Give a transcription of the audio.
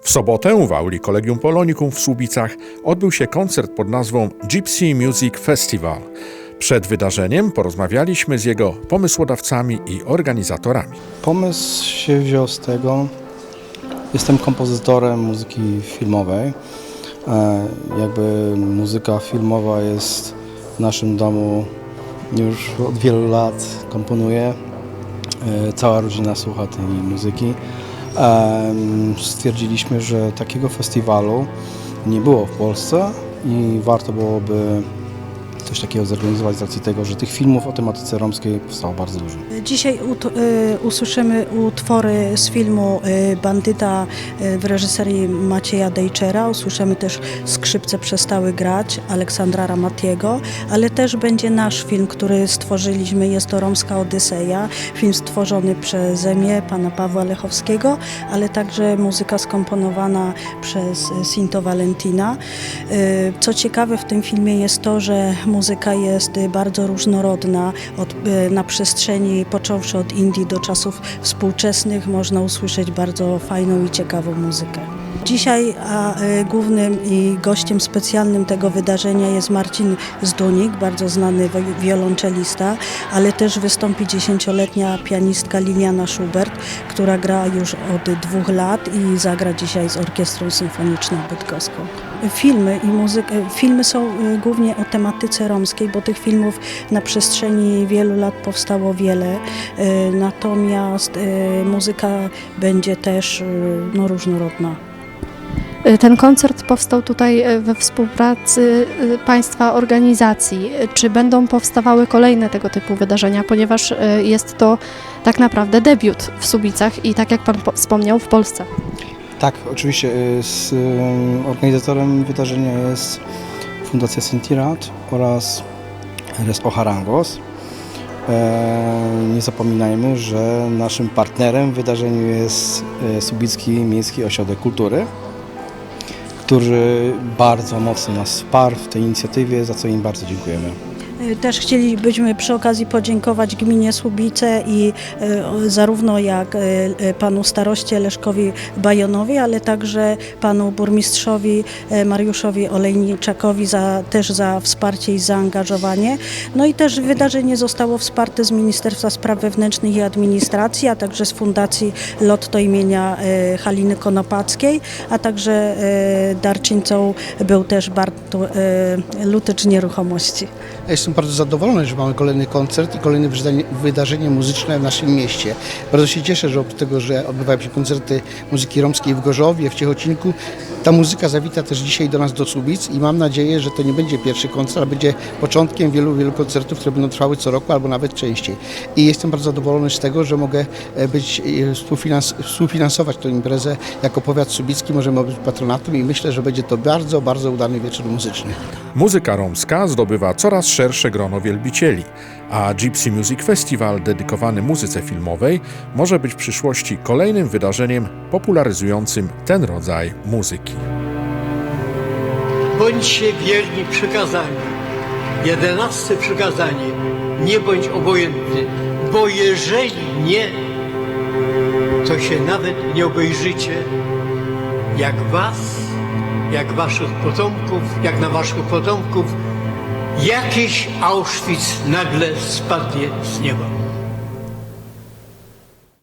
W sobotę w auli Kolegium Polonikum w Słubicach odbył się koncert pod nazwą Gypsy Music Festival. Przed wydarzeniem porozmawialiśmy z jego pomysłodawcami i organizatorami. Pomysł się wziął z tego, jestem kompozytorem muzyki filmowej. E, Jakby muzyka filmowa jest w naszym domu już od wielu lat, komponuję. E, Cała rodzina słucha tej muzyki. Stwierdziliśmy, że takiego festiwalu nie było w Polsce i warto byłoby coś takiego zorganizować z racji tego, że tych filmów o tematyce romskiej powstało bardzo dużo. Dzisiaj ut- y, usłyszymy utwory z filmu y, Bandyta y, w reżyserii Macieja Dejczera. Usłyszymy też Skrzypce przestały grać Aleksandra Ramatiego, ale też będzie nasz film, który stworzyliśmy. Jest to Romska Odyseja, film stworzony przeze mnie, pana Pawła Lechowskiego, ale także muzyka skomponowana przez Sinto Valentina. Co ciekawe w tym filmie jest to, że muzyka jest y, bardzo różnorodna. Od, y, na przestrzeni, począwszy od Indii do czasów współczesnych, można usłyszeć bardzo fajną i ciekawą muzykę. Dzisiaj a, y, głównym i gościem specjalnym tego wydarzenia jest Marcin Zdunik, bardzo znany wi- wiolonczelista, ale też wystąpi dziesięcioletnia pianistka Liliana Schubert, która gra już od dwóch lat i zagra dzisiaj z Orkiestrą Symfoniczną Bydgoską. Filmy i muzyka, filmy są y, głównie o tematyce romskiej, bo tych filmów na przestrzeni wielu lat powstało wiele, y, natomiast y, muzyka będzie też y, no, różnorodna. Y, Ten koncert powstał tutaj y, we współpracy y, Państwa organizacji. Czy będą powstawały kolejne tego typu wydarzenia, ponieważ jest to tak naprawdę debiut w Subicach i tak jak Pan po- wspomniał w Polsce. Tak, oczywiście. Z organizatorem wydarzenia jest Fundacja Sintirat oraz Respo Harangos. E, Nie zapominajmy, że naszym partnerem w wydarzeniu jest Subicki Miejski Ośrodek Kultury, który bardzo mocno nas wsparł w tej inicjatywie, za co im bardzo dziękujemy. Y, Też chcielibyśmy przy okazji podziękować gminie Słubice i o- zarówno jak y, panu staroście Leszkowi Bajonowi, ale także panu burmistrzowi Mariuszowi Olejniczakowi za, też za wsparcie i zaangażowanie. No i też wydarzenie zostało wsparte z Ministerstwa Spraw Wewnętrznych i Administracji, a także z Fundacji Lotto imienia Haliny Konopackiej, a także darczyńcą był też Bartu y, Lutycz Nieruchomości. Ja jestem bardzo zadowolony, że mamy kolejny koncert i kolejne wydarzenie, muzyczne w naszym mieście. Bardzo się cieszę, że oprócz tego, że odbywają się koncerty muzyki romskiej w Gorzowie, w Ciechocinku, ta muzyka zawita też dzisiaj do nas do Subic i mam nadzieję, że to nie będzie pierwszy koncert, a będzie początkiem wielu, wielu koncertów, które będą trwały co roku albo nawet częściej. I jestem bardzo zadowolony z tego, że mogę e, być, e, współfinans, współfinansować tę imprezę jako powiat subicki, możemy być patronatem i myślę, że będzie to bardzo, bardzo udany wieczór muzyczny. Muzyka romska zdobywa coraz szersze grono wielbicieli, a Gypsy Music Festival dedykowany muzyce filmowej może być w przyszłości kolejnym wydarzeniem popularyzującym ten rodzaj muzyki. Bądźcie wierni przykazaniu. Jedenaste przykazanie. Nie bądź obojętny, bo jeżeli nie, to się nawet nie obejrzycie, jak was, jak waszych potomków, jak na waszych potomków, jakiś Auschwitz nagle spadnie z nieba.